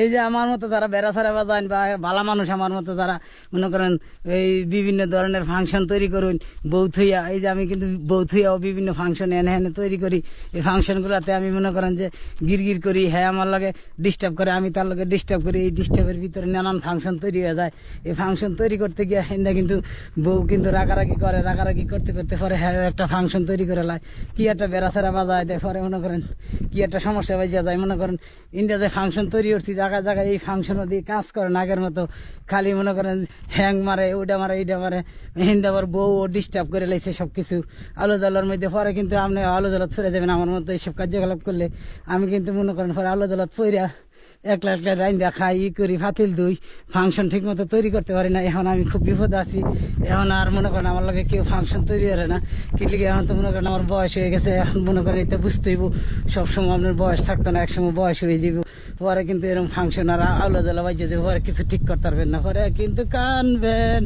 এই যে আমার মতো যারা বেড়া ছাড়া বাজান বা ভালো মানুষ আমার মতো যারা, মনে করেন এই বিভিন্ন ধরনের ফাংশন তৈরি করুন বৌথইয়া এই যে আমি কিন্তু বৌথইয়াও বিভিন্ন ফাংশন এনে এনে তৈরি করি। এই ফাংশনগুলোতে আমি মনে করেন যে গিরগির করি হ্যাঁ আমার লগে ডিস্টার্ব করে, আমি তার লগে ডিস্টার্ব করি, এই ডিস্টার্বের ভিতরে নানান ফাংশন তৈরি হয়ে যায়। এই ফাংশন তৈরি করতে গিয়ে হিন্দা কিন্তু বউ কিন্তু রাগারাগি করে, রাগারাগি করতে করতে পরে হ্যাঁ একটা ফাংশন তৈরি করে লাই কি একটা বেড়াছেরা বাজায় দেয় পরে মনে করেন, কি একটা সমস্যা বাজিয়া যায়। মনে করেন ইন্ডিয়া যে ফাংশন তৈরি করছি জায়গায় জায়গায় এই ফাংশনও দিয়ে কাজ করে না আগের মতো। খালি মনে করেন হ্যাং মারে, ওইটা মারে, এইটা মারে হিন্দাবার বউ ডিস্টার্ব করে লাইছে সব কিছু আলো মধ্যে পরে কিন্তু আপনি আলো জলত ফিরে যাবেন। আমার মতো এইসব কার্যকলাপ করলে আমি কিন্তু মনে করেন পরে আলো জলত ফইরা একলা একলা লাইন দেখা ই করি, ফাতিল দুই ফাংশন ঠিক মতো তৈরি করতে পারি না। এখন আমি খুব বিপদ আছি। এখন আর মনে করেন আমার লোকে কেউ ফাংশন তৈরি করে না। কিন্তু এখন তো মনে করেন আমার বয়স হয়ে গেছে, এখন মনে করেন এটা বুঝতে হইব। সবসময় আপনার বয়স থাকতো না, একসময় বয়স হয়ে যাব পরে কিন্তু এরকম ফাংশন আর আলো জ্বালা বাজে যে পরে কিছু ঠিক করতে পারবেন না। পরে কিন্তু কানবেন।